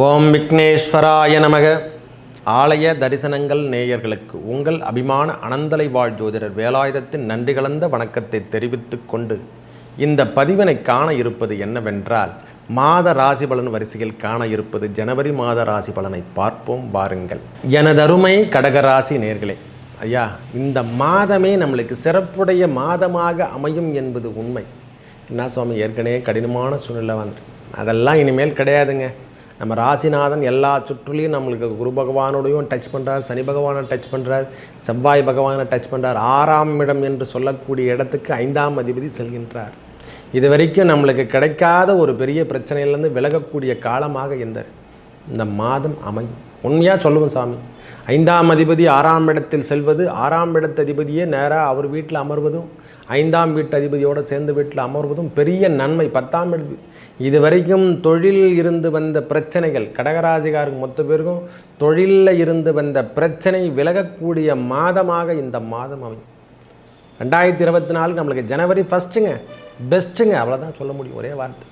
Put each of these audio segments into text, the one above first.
ஓம் விக்னேஸ்வராய நமக. ஆலய தரிசனங்கள் நேயர்களுக்கு உங்கள் அபிமான அனந்தலை வாழ் ஜோதிடர் வேலாயுதத்தின் நன்றி கலந்த வணக்கத்தை தெரிவித்து கொண்டு இந்த பதிவினை காண இருப்பது என்னவென்றால் மாத ராசி பலன் வரிசையில் காண இருப்பது ஜனவரி மாத ராசி பலனை பார்ப்போம் வாருங்கள் எனதருமை கடகராசி நேர்களே ஐயா இந்த மாதமே நம்மளுக்கு சிறப்புடைய மாதமாக அமையும் என்பது உண்மை. என்ன சுவாமி ஏற்கனவே கடினமான சூழ்நிலை வந்து அதெல்லாம் இனிமேல் கிடையாதுங்க. நம்ம ராசிநாதன் எல்லா சுற்றுலையும் நம்மளுக்கு குரு பகவானோடையும் டச் பண்ணுறார் சனி பகவானை டச் பண்ணுறார் செவ்வாய் பகவானை டச் பண்ணுறார் ஆறாம் இடம் என்று சொல்லக்கூடிய இடத்துக்கு ஐந்தாம் அதிபதி செல்கின்றார். இது வரைக்கும் நம்மளுக்கு கிடைக்காத ஒரு பெரிய பிரச்சனையிலேருந்து விலகக்கூடிய காலமாக இந்த இந்த மாதம் அமையும். உண்மையாக சொல்லுவோம் சாமி. ஐந்தாம் அதிபதி ஆறாம் இடத்தில் செல்வது ஆறாம் இடத்து அதிபதியே நேராக அவர் வீட்டில் அமர்வதும் ஐந்தாம் வீட்டு அதிபதியோடு சேர்ந்து வீட்டில் அமர்வதும் பெரிய நன்மை. பத்தாம் இடத்து இது வரைக்கும் தொழிலில் இருந்து வந்த பிரச்சனைகள் கடகராசிகாருக்கு மொத்த பேருக்கும் தொழிலில் இருந்து வந்த பிரச்சனை விலகக்கூடிய மாதமாக இந்த மாதம் அமையும். ரெண்டாயிரத்தி இருபத்தி நாலு நம்மளுக்கு ஜனவரி ஃபஸ்ட்டுங்க பெஸ்ட்டுங்க அவ்வளோதான் சொல்ல முடியும் ஒரே வார்த்தை.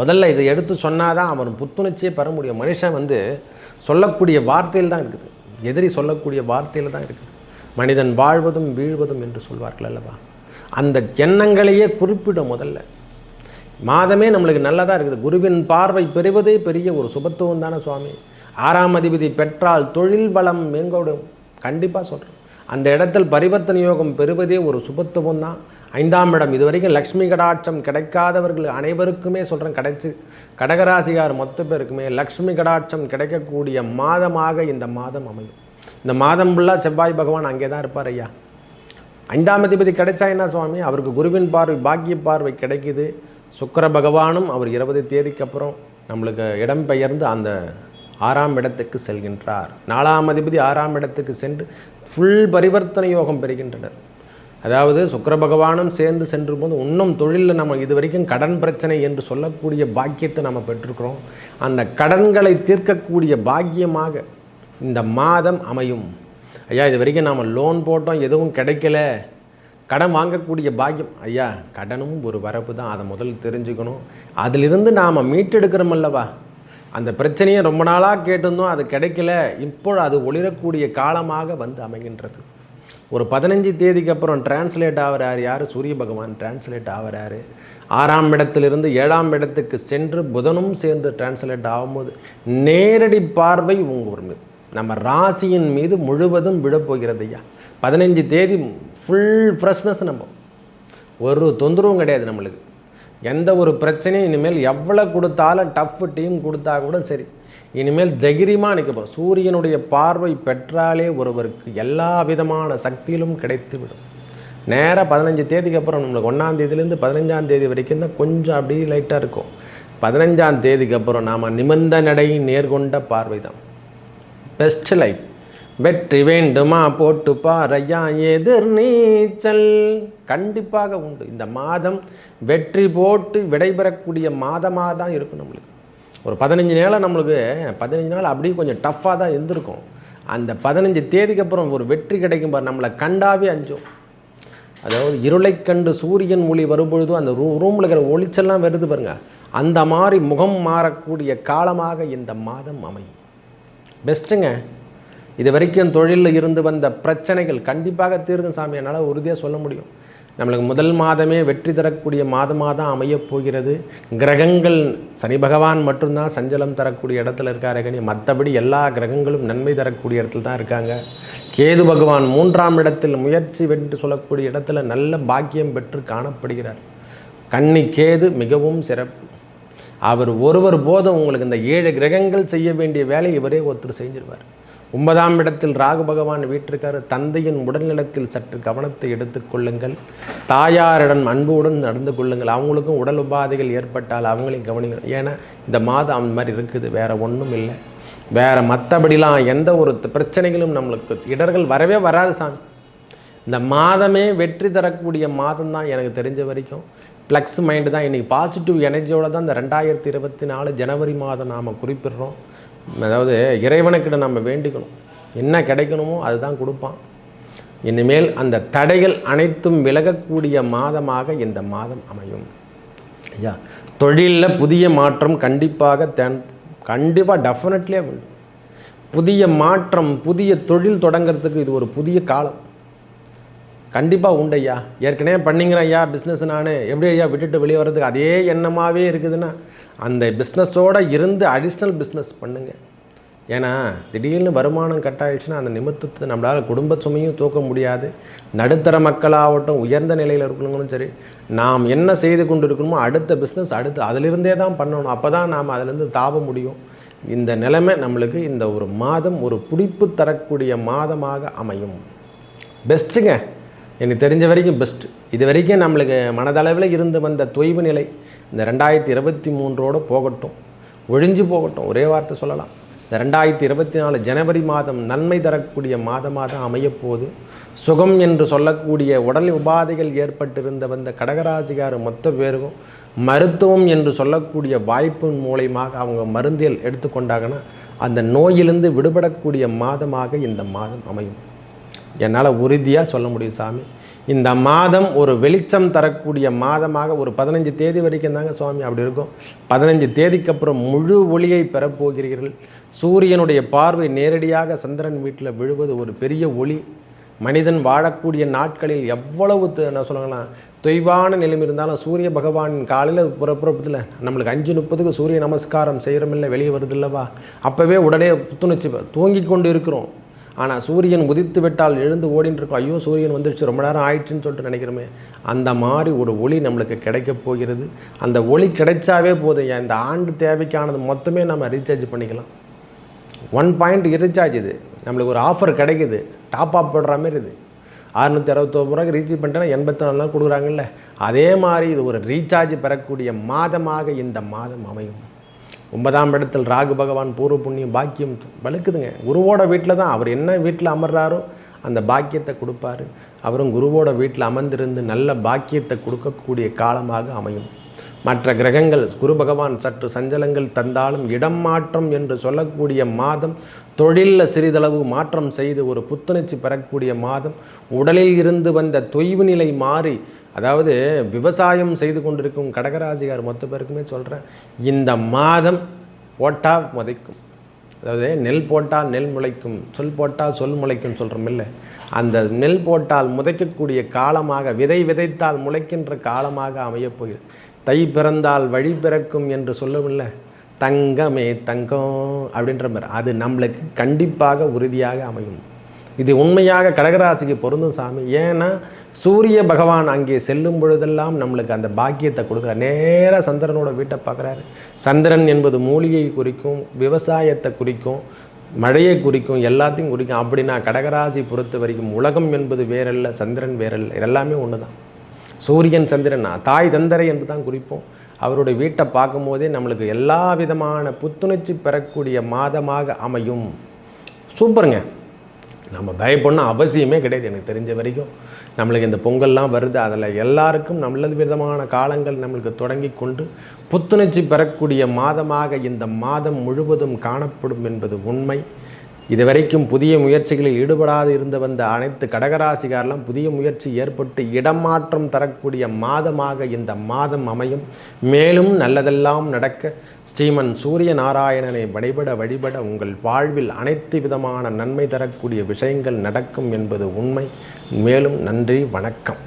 முதல்ல இதை எடுத்து சொன்னால் தான் அவன் புத்துணர்ச்சியை பெற முடியும். மனுஷன் வந்து சொல்லக்கூடிய வார்த்தையில் தான் இருக்குது. எதிரி சொல்லக்கூடிய வார்த்தையில் தான் இருக்குது. மனிதன் வாழ்வதும் வீழ்வதும் என்று சொல்வார்கள் அல்லவா? அந்த எண்ணங்களையே குறிப்பிடும் முதல்ல. மாதமே நம்மளுக்கு நல்லதாக இருக்குது. குருவின் பார்வை பெறுவதே பெரிய ஒரு சுபத்துவம் தானே சுவாமி. ஆறாம் அதிபதி பெற்றால் தொழில் வளம் மேங்கோடும். கண்டிப்பாக சொல்கிறேன் அந்த இடத்தில் பரிவர்த்தனை யோகம் பெறுவதே ஒரு சுபத்துவம் தான். ஐந்தாம் இடம். இது வரைக்கும் லக்ஷ்மி கடாட்சம் கிடைக்காதவர்கள் அனைவருக்குமே சொல்கிறேன் கிடைச்சி. கடகராசிகார் மொத்த பேருக்குமே லக்ஷ்மி கடாட்சம் கிடைக்கக்கூடிய மாதமாக இந்த மாதம் அமையும். இந்த மாதம் ஃபுல்லாக செவ்வாய் பகவான் அங்கே தான் இருப்பார் ஐயா. ஐந்தாம் அதிபதி கிடைச்சா என்ன சுவாமி? அவருக்கு குருவின் பார்வை பாக்கிய பார்வை கிடைக்குது. சுக்கர பகவானும் அவர் இருபது தேதிக்கு அப்புறம் நம்மளுக்கு இடம் பெயர்ந்து அந்த ஆறாம் இடத்துக்கு செல்கின்றார். நாலாம் அதிபதி ஆறாம் இடத்துக்கு சென்று ஃபுல் பரிவர்த்தனை யோகம் பெறுகின்றனர். அதாவது சுக்கர பகவானும் சேர்ந்து சென்று போது இன்னும் தொழிலில் நம்ம இது வரைக்கும் கடன் பிரச்சனை என்று சொல்லக்கூடிய பாக்கியத்தை நம்ம பெற்றிருக்கிறோம். அந்த கடன்களை தீர்க்கக்கூடிய பாக்கியமாக இந்த மாதம் அமையும். ஐயா இது வரைக்கும் நாம் லோன் போட்டோம் எதுவும் கிடைக்கல. கடன் வாங்கக்கூடிய பாக்கியம். ஐயா கடனும் ஒரு வரப்பு தான். அதை முதல்ல தெரிஞ்சுக்கணும். அதிலிருந்து நாம் மீட்டெடுக்கிறோம் அல்லவா? அந்த பிரச்சனையை ரொம்ப நாளாக கேட்டிருந்தோம். அது கிடைக்கல. இப்போ அது ஒளிரக்கூடிய காலமாக வந்து அமைகின்றது. ஒரு பதினஞ்சு தேதிக்கு அப்புறம் டிரான்ஸ்லேட் ஆகிறார் யார்? சூரிய பகவான் டிரான்ஸ்லேட் ஆகிறாரு ஆறாம் இடத்திலிருந்து ஏழாம் இடத்துக்கு சென்று புதனும் சேர்ந்து டிரான்ஸ்லேட் ஆகும்போது நேரடி பார்வை உங்கள் மீது. நம்ம ராசியின் மீது முழுவதும் விழப்போகிறது ஐயா. பதினஞ்சு தேதி ஃபுல் ஃப்ரெஷ்னஸ் நம்ம. ஒரு தொந்தரவும் கிடையாது நம்மளுக்கு. எந்த ஒரு பிரச்சனையும் இனிமேல் எவ்வளோ கொடுத்தாலும் டஃப் டீம் கொடுத்தா கூட சரி. இனிமேல் தைரியமாக நிற்க போகிறோம் சூரியனுடைய பார்வை பெற்றாலே ஒருவருக்கு எல்லா விதமான சக்தியிலும் கிடைத்து விடும் நேராக பதினஞ்சு தேதிக்கு அப்புறம் நம்மளுக்கு ஒன்றாம் தேதியிலேருந்து பதினஞ்சாம் தேதி வரைக்கும் தான் கொஞ்சம் அப்படியே லைட்டாக இருக்கும். பதினஞ்சாம் தேதிக்கு அப்புறம் நாம் நிமிர்ந்த நடை நேர்கொண்ட பார்வை தான். பெஸ்ட் லைஃப் வெற்றி வேண்டுமா போட்டு பாறையா எதிர் நீச்சல்? கண்டிப்பாக உண்டு. இந்த மாதம் வெற்றி போட்டு விடைபெறக்கூடிய மாதமாக தான் இருக்கும் நம்மளுக்கு. ஒரு பதினஞ்சு நாளாக நம்மளுக்கு பதினஞ்சு நாள் அப்படியே கொஞ்சம் டஃப்பாக தான் இருந்திருக்கும். அந்த பதினஞ்சு தேதிக்கு அப்புறம் ஒரு வெற்றி கிடைக்கும் பாரு நம்மளை கண்டாவே அஞ்சும். அதாவது இருளை கண்டு சூரியன் ஒளி வரும்பொழுதும் அந்த ரூ ரூமில் இருக்கிற ஒளிச்செல்லாம் வருது பாருங்க. அந்த மாதிரி முகம் மாறக்கூடிய காலமாக இந்த மாதம் அமையும். பெஸ்ட்டுங்க. இது வரைக்கும் தொழிலில் இருந்து வந்த பிரச்சனைகள் கண்டிப்பாக தீர்க்கும் சாமி என்னால் உறுதியாக சொல்ல முடியும். நம்மளுக்கு முதல் மாதமே வெற்றி தரக்கூடிய மாதமாக தான் அமையப் போகிறது. கிரகங்கள் சனி பகவான் மட்டும்தான் சஞ்சலம் தரக்கூடிய இடத்துல இருக்காரு. மற்றபடி எல்லா கிரகங்களும் நன்மை தரக்கூடிய இடத்துல தான் இருக்காங்க. கேது பகவான் மூன்றாம் இடத்தில் முயற்சி வென்று சொல்லக்கூடிய இடத்துல நல்ல பாக்கியம் பெற்று காணப்படுகிறார். கன்னி கேது மிகவும் சிறப்பு. அவர் ஒருவர் போதும் உங்களுக்கு இந்த ஏழு கிரகங்கள் செய்ய வேண்டிய வேலை இவரே ஒருத்தர் செஞ்சிருவார். ஒன்பதாம் இடத்தில் ராகு பகவான் வீட்டிற்கார் தந்தையின் உடல்நலத்தில் சற்று கவனத்தை எடுத்துக்கொள்ளுங்கள் தாயாரிடம் அன்புடன் நடந்து கொள்ளுங்கள். அவங்களுக்கும் உடல் உபாதைகள் ஏற்பட்டால் அவங்களையும் கவனிக்கணும் ஏன்னா இந்த மாதம் அந்த மாதிரி இருக்குது. வேற ஒன்றும் இல்லை. வேற மற்றபடிலாம் எந்த ஒரு பிரச்சனைகளும் நம்மளுக்கு இடர்கள் வரவே வராது சாமி. இந்த மாதமே வெற்றி தரக்கூடிய மாதம் தான் எனக்கு தெரிஞ்ச வரைக்கும். ப்ளக்ஸ் மைண்டு தான். இன்றைக்கி பாசிட்டிவ் எனர்ஜியோட தான் இந்த ரெண்டாயிரத்தி இருபத்தி நாலு ஜனவரி மாதம் நாம் குறிப்பிடுறோம். அதாவது இறைவனுக்கிட்ட நம்ம வேண்டிக்கணும். என்ன கிடைக்கணுமோ அதுதான் கொடுப்பான். இனிமேல் அந்த தடைகள் அனைத்தும் விலகக்கூடிய மாதமாக இந்த மாதம் அமையும். ஐயா தொழிலில் புதிய மாற்றம் கண்டிப்பாக தென் கண்டிப்பாக டெஃபினெட்லியே உண்டு. புதிய மாற்றம் புதிய தொழில் தொடங்கிறதுக்கு இது ஒரு புதிய காலம். கண்டிப்பாக உண்டு ஐயா. ஏற்கனவே பண்ணிங்கிறேன் ஐயா பிஸ்னஸ் நான். எப்படி ஐயா விட்டுட்டு வெளியே வர்றதுக்கு அதே எண்ணமாகவே இருக்குதுன்னா அந்த பிஸ்னஸோடு இருந்து அடிஷ்னல் பிஸ்னஸ் பண்ணுங்கள் ஏன்னா திடீர்னு வருமானம் கட்டாயிடுச்சுன்னா அந்த நிமித்தத்தை நம்மளால் குடும்ப சுமையும் தூக்க முடியாது. நடுத்தர மக்களாகட்டும் உயர்ந்த நிலையில் இருக்கணுங்களும் சரி நாம் என்ன செய்து கொண்டு இருக்கணுமோ அடுத்த பிஸ்னஸ் அடுத்து அதிலிருந்தே தான் பண்ணணும். அப்போ தான் நாம் அதிலிருந்து தாப முடியும். இந்த நிலைமை நம்மளுக்கு இந்த ஒரு மாதம் ஒரு பிடிப்பு தரக்கூடிய மாதமாக அமையும். பெஸ்ட்டுங்க எனக்கு தெரிஞ்ச வரைக்கும் பெஸ்ட்டு இது வரைக்கும் நம்மளுக்கு மனதளவில் இருந்து வந்த தொய்வு நிலை இந்த ரெண்டாயிரத்தி இருபத்தி மூன்றோடு போகட்டும். ஒழிஞ்சு போகட்டும். ஒரே வார்த்தை சொல்லலாம். இந்த ரெண்டாயிரத்தி இருபத்தி நாலு ஜனவரி மாதம் நன்மை தரக்கூடிய மாதமாக தான் அமையப்போகுது. சுகம் என்று சொல்லக்கூடிய உடல் உபாதைகள் ஏற்பட்டிருந்த வந்த கடகராசிகார மொத்த பேருக்கும் மருத்துவம் என்று சொல்லக்கூடிய வாய்ப்பின் மூலயமாக அவங்க மருந்தியல் எடுத்துக்கொண்டாங்கன்னா அந்த நோயிலிருந்து விடுபடக்கூடிய மாதமாக இந்த மாதம் அமையும். என்னால் உறுதியாக சொல்ல முடியும் சாமி. இந்த மாதம் ஒரு வெளிச்சம் தரக்கூடிய மாதமாக ஒரு பதினஞ்சு தேதி வரைக்கும் தாங்க சுவாமி அப்படி இருக்கும். பதினஞ்சு தேதிக்கு அப்புறம் முழு ஒளியை பெறப்போகிறீர்கள் சூரியனுடைய பார்வை நேரடியாக சந்திரன் வீட்டில் விழுவது ஒரு பெரிய ஒளி. மனிதன் வாழக்கூடிய நாட்களில் எவ்வளவு என்ன சொல்லுங்களா தொய்வான நிலைமை இருந்தாலும் சூரிய பகவான் காலையில் புறப்புறப்பத்தில் நம்மளுக்கு அஞ்சு முப்பதுக்கு சூரிய நமஸ்காரம் செய்கிறோமில்ல வெளியே வருது இல்லவா? அப்போவே உடனே புத்துணர்ச்சி தூங்கி கொண்டு இருக்கிறோம். ஆனால் சூரியன் உதித்து விட்டால் எழுந்து ஓடின்னு இருக்கும் ஐயோ சூரியன் வந்துடுச்சு ரொம்ப நேரம் ஆயிடுச்சுன்னு சொல்லிட்டு நினைக்கிறோமே. அந்த மாதிரி ஒரு ஒளி நம்மளுக்கு கிடைக்கப் போகிறது. அந்த ஒளி கிடைச்சாவே போதும். ஏன் இந்த ஆண்டு தேவைக்கானது மொத்தமே நம்ம ரீசார்ஜ் பண்ணிக்கலாம். ஒன் பாயிண்ட் ரீசார்ஜ் இது. நம்மளுக்கு ஒரு ஆஃபர் கிடைக்குது. டாப் அப் போடுற மாதிரி இது. அறுநூற்றி அறுபத்தொம்பது ரூபாய்க்கு ரீச் பண்ணிட்டேன்னா எண்பத்தி நாலு நாள் கொடுக்குறாங்கல்ல. அதே மாதிரி இது ஒரு ரீசார்ஜ் பெறக்கூடிய மாதமாக இந்த மாதம் அமையும். ஒன்பதாம் இடத்தில் ராகு பகவான் பூர்வ புண்ணியம் பாக்கியம் வலுக்குதுங்க குருவோட வீட்டில் தான் அவர் என்ன வீட்டில் அமர்றாரோ அந்த பாக்கியத்தை கொடுப்பாரு. அவரும் குருவோட வீட்டில் அமர்ந்திருந்து நல்ல பாக்கியத்தை கொடுக்கக்கூடிய காலமாக அமையும். மற்ற கிரகங்கள் குரு பகவான் சற்று சஞ்சலங்கள் தந்தாலும் இடம் மாற்றம் என்று சொல்லக்கூடிய மாதம் தொழிலில் சிறிதளவு மாற்றம் செய்து ஒரு புத்துணர்ச்சி பெறக்கூடிய மாதம் உடலில் இருந்து வந்த தொய்வு நிலை மாறி அதாவது விவசாயம் செய்து கொண்டிருக்கும் கடகராசிகார் மொத்த பேருக்குமே சொல்கிறேன் இந்த மாதம் போட்டால் முதைக்கும். அதாவது நெல் போட்டால் நெல் முளைக்கும் சொல் போட்டால் சொல் முளைக்கும் சொல்கிறோமில்ல அந்த நெல் போட்டால் முதைக்கக்கூடிய காலமாக விதை விதைத்தால் முளைக்கின்ற காலமாக அமையப்போகிறது தை பிறந்தால் வழி பிறக்கும் என்று சொல்லவில்லை தங்கமே தங்கம் அப்படின்ற மாதிரி. அது நம்மளுக்கு கண்டிப்பாக உறுதியாக அமையும். இது உண்மையாக கடகராசிக்கு பொருந்தும் சாமி. ஏன்னா சூரிய பகவான் அங்கே செல்லும் பொழுதெல்லாம் நம்மளுக்கு அந்த பாக்கியத்தை கொடுக்குறார். நேராக சந்திரனோட வீட்டை பார்க்குறாரு. சந்திரன் என்பது மூலிகை குறிக்கும் விவசாயத்தை குறிக்கும் மழையை குறிக்கும் எல்லாத்தையும் குறிக்கும். அப்படின்னா கடகராசி பொறுத்த வரைக்கும் உலகம் என்பது வேறல்ல சந்திரன் வேறல்ல. எல்லாமே ஒன்று தான் சூரியன் சந்திரன் தாய் தந்தரை என்று தான் குறிப்போம். அவருடைய வீட்டை பார்க்கும்போதே நம்மளுக்கு எல்லா விதமான புத்துணர்ச்சி பெறக்கூடிய மாதமாக அமையும். சூப்பருங்க. நம்ம பயப்படணும் அவசியமே கிடையாது எனக்கு தெரிஞ்ச வரைக்கும். நம்மளுக்கு இந்த பொங்கல்லாம் வருது அதில் எல்லாருக்கும் நல்லது விதமான காலங்கள் நம்மளுக்கு தொடங்கி கொண்டு புத்துணர்ச்சி பெறக்கூடிய மாதமாக இந்த மாதம் முழுவதும் காணப்படும் என்பது உண்மை. இதுவரைக்கும் புதிய முயற்சிகளில் ஈடுபடாது இருந்து வந்த அனைத்து கடகராசிகாரெல்லாம் புதிய முயற்சி ஏற்பட்டு இடமாற்றம் தரக்கூடிய மாதமாக இந்த மாதம் அமையும். மேலும் நல்லதெல்லாம் நடக்க ஸ்ரீமன் சூரிய நாராயணனை வழிபட வழிபட உங்கள் வாழ்வில் அனைத்து விதமான நன்மை தரக்கூடிய விஷயங்கள் நடக்கும் என்பது உண்மை. மேலும் நன்றி வணக்கம்.